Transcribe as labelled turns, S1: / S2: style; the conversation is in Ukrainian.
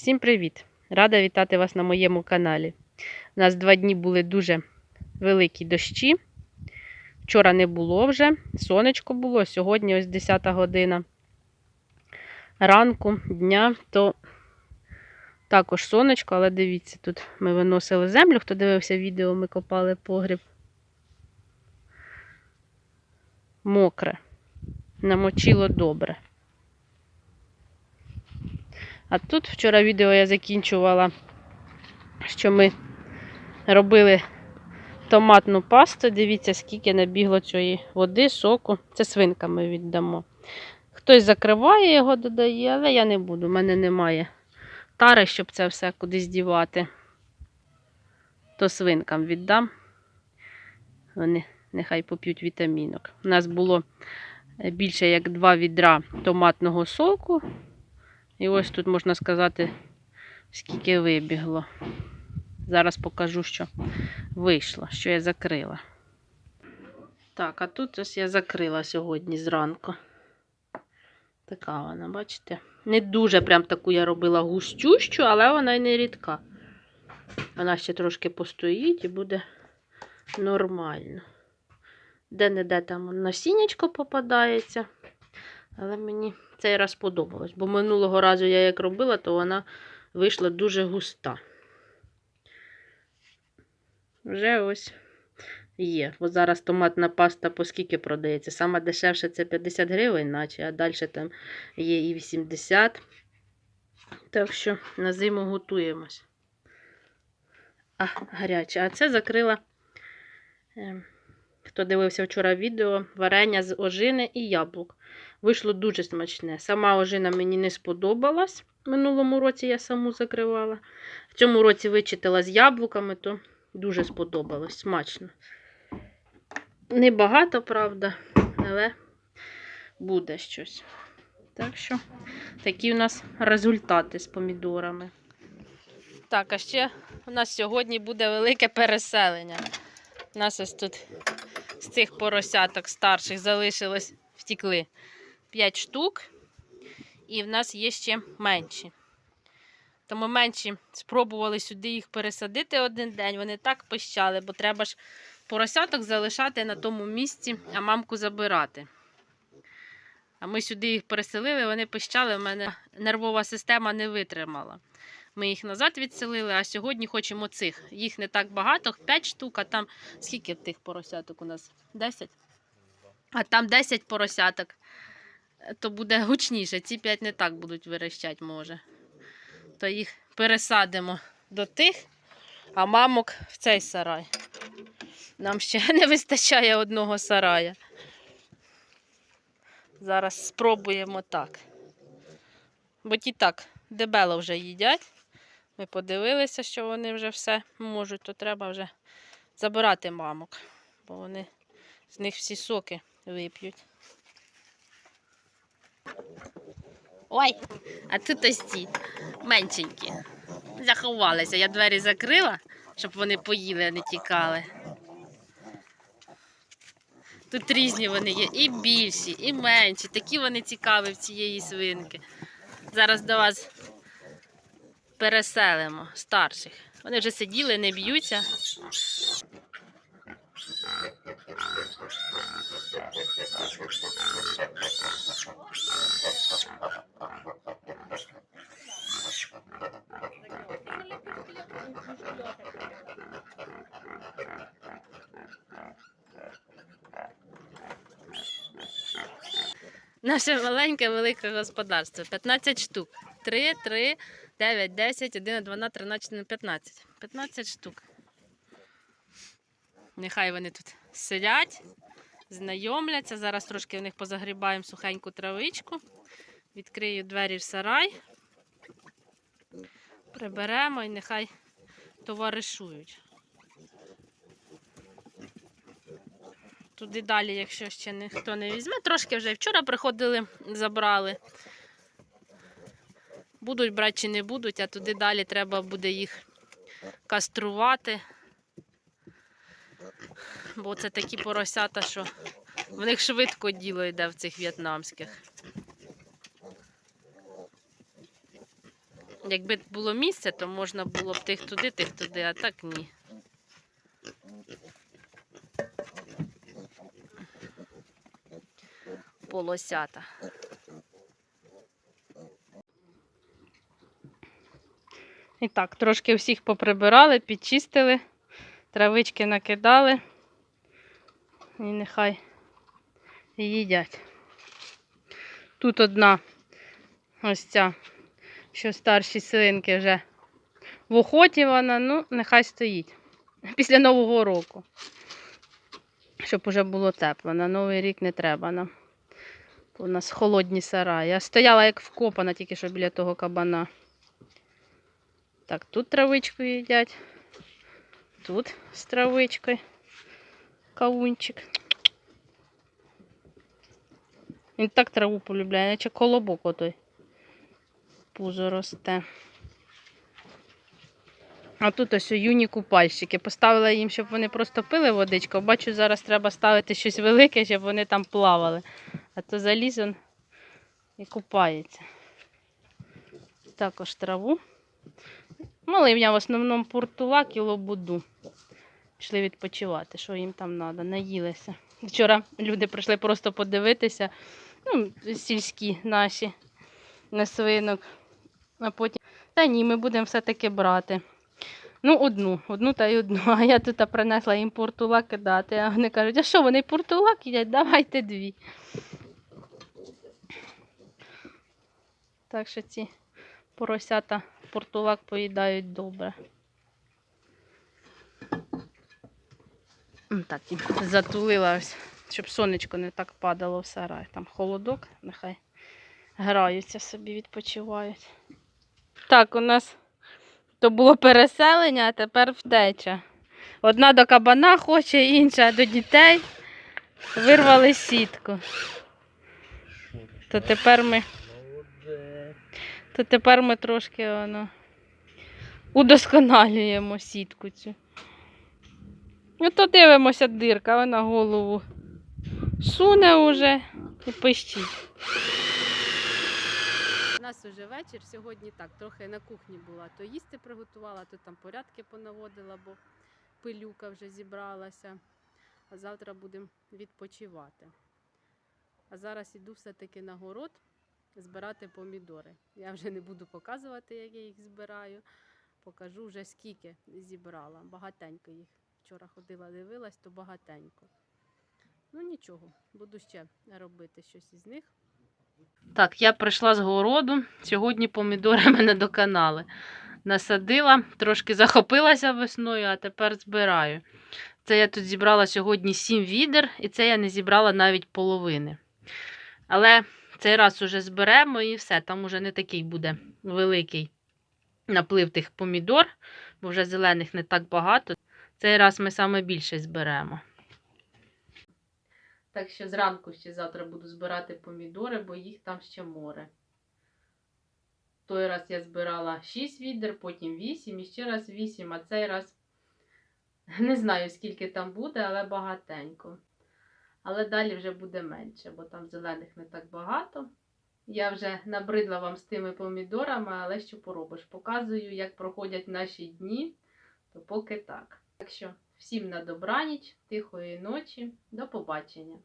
S1: Всім привіт! Рада вітати вас на моєму каналі. У нас два дні були дуже великі дощі. Вчора не було вже, сонечко було, сьогодні ось 10 година ранку дня, то також сонечко, але дивіться, тут ми виносили землю. Хто дивився відео, ми копали погріб. Мокре. Намочило добре. А тут вчора відео я закінчувала, що ми робили томатну пасту. Дивіться, скільки набігло цієї води, соку. Це свинками віддамо. Хтось закриває його, додає, але я не буду. У мене немає тари, щоб це все кудись дівати. То свинкам віддам. Вони нехай поп'ють вітамінок. У нас було більше як два відра томатного соку. І ось тут можна сказати, скільки вибігло. Зараз покажу, що вийшло, що я закрила. Так, а тут ось я закрила сьогодні зранку. Така вона, бачите? Не дуже прям таку я робила густющу, але вона й не рідка. Вона ще трошки постоїть і буде нормально. Де-не-де там насіннячко попадається. Але мені цей раз подобалось, бо минулого разу я як робила, то вона вийшла дуже густа. Вже ось є. Бо зараз томатна паста по скільки продається. Саме дешевше це 50 гривень, наче, а далі там є і 80. Так що на зиму готуємось. А, гаряче. А це закрила. Е, Хто дивився вчора відео, варення з ожини і яблук. Вийшло дуже смачне. Сама ожина мені не сподобалась. Минулому році я саму закривала. В цьому році вичитала з яблуками, то дуже сподобалось. Смачно. Небагато, правда, але буде щось. Так що, такі у нас результати з помідорами. Так, а ще у нас сьогодні буде велике переселення. У нас ось тут з цих поросяток старших залишилось, втікли 5 штук. І в нас є ще менші. Тому менші спробували сюди їх пересадити один день. Вони так пищали, бо треба ж поросяток залишати на тому місці, а мамку забирати. А ми сюди їх переселили, вони пищали, в мене нервова система не витримала. Ми їх назад відселили, а сьогодні хочемо цих. Їх не так багато, 5 штук, а там скільки тих поросяток у нас? 10? А там 10 поросяток. То буде гучніше. Ці 5 не так будуть верещать, може. То їх пересадимо до тих, а мамок в цей сарай. Нам ще не вистачає одного сарая. Зараз спробуємо так. Бо ті так дебело вже їдять. Ми подивилися, що вони вже все можуть, то треба вже забирати мамок, бо вони з них всі соки вип'ють. Ой, а тут ось ці меншенькі. Заховалися. Я двері закрила, щоб вони поїли, а не тікали. Тут різні вони є, і більші, і менші. Такі вони цікаві в цієї свинки. Зараз до вас переселимо старших. Вони вже сиділи, не б'ються. Наше маленьке велике господарство. 15 штук. 3, 3, 9, 10, 11, 12, 13, 15. 15 штук. Нехай вони тут сидять, знайомляться. Зараз трошки в них позагрібаємо сухеньку травичку. Відкрию двері в сарай. Приберемо і нехай товаришують. Туди далі, якщо ще ніхто не візьме, трошки вже вчора приходили, забрали. Будуть брати чи не будуть, а туди далі треба буде їх каструвати. Бо це такі поросята, що в них швидко діло йде в цих в'єтнамських. Якби було місце, то можна було б тих туди, тих туди, а так ні. Полосята. І так, трошки всіх поприбирали, підчистили, травички накидали. І нехай їдять. Тут одна ось ця, що старші свинки вже в охоті вона, ну, нехай стоїть. Після Нового року. Щоб уже було тепло. На Новий рік не треба нам. У нас холодні сараї. Я стояла як вкопана тільки що біля того кабана. Так, тут травичку їдять. Тут з травичкою. Кавунчик. Він так траву полюбляє, наче колобок отой. Пузо росте. А тут ось юні купальщики. Поставила їм, щоб вони просто пили водичку. Бачу, зараз треба ставити щось велике, щоб вони там плавали. А то заліз он і купається. Також траву. Маливня в основному пуртулак і лобуду. Пішли відпочивати, що їм там треба, наїлися. Вчора люди прийшли просто подивитися, ну, сільські наші на свинок. А потім, та ні, ми будемо все-таки брати. Ну, одну, одну та й одну. А я тут принесла їм пуртулак кидати. А вони кажуть, а що, вони пуртулак їдять? Давайте дві. Так що ці поросята портулак поїдають добре. Так, їм затулила ось, щоб сонечко не так падало в сарай. Там холодок, нехай граються собі, відпочивають. Так, у нас то було переселення, а тепер втеча. Одна до кабана хоче, інша до дітей. Вирвали сітку. То тепер ми то тепер ми трошки воно, удосконалюємо сітку цю. Ну то дивимося дирка, вона голову суне уже і пищить. У нас уже вечір, сьогодні так, трохи на кухні була, то їсти приготувала, то там порядки понаводила, бо пилюка вже зібралася. А завтра будемо відпочивати. А зараз іду все-таки на город збирати помідори. Я вже не буду показувати, як я їх збираю. Покажу вже скільки зібрала. Багатенько їх. Вчора ходила, дивилась, то багатенько. Ну нічого, буду ще робити щось із них. Так, я прийшла з городу. Сьогодні помідори мене доконали. Насадила, трошки захопилася весною, а тепер збираю. Це я тут зібрала сьогодні 7 відер, і це я не зібрала навіть половини. Але цей раз уже зберемо і все. Там уже не такий буде великий наплив тих помідор, бо вже зелених не так багато. Цей раз ми саме більше зберемо. Так що зранку ще завтра буду збирати помідори, бо їх там ще море. Той раз я збирала 6 відер, потім 8 і ще раз 8, а цей раз не знаю, скільки там буде, але багатенько. Але далі вже буде менше, бо там зелених не так багато. Я вже набридла вам з тими помідорами, але що поробиш? Показую, як проходять наші дні, то поки так. Так що всім на добраніч, тихої ночі, до побачення.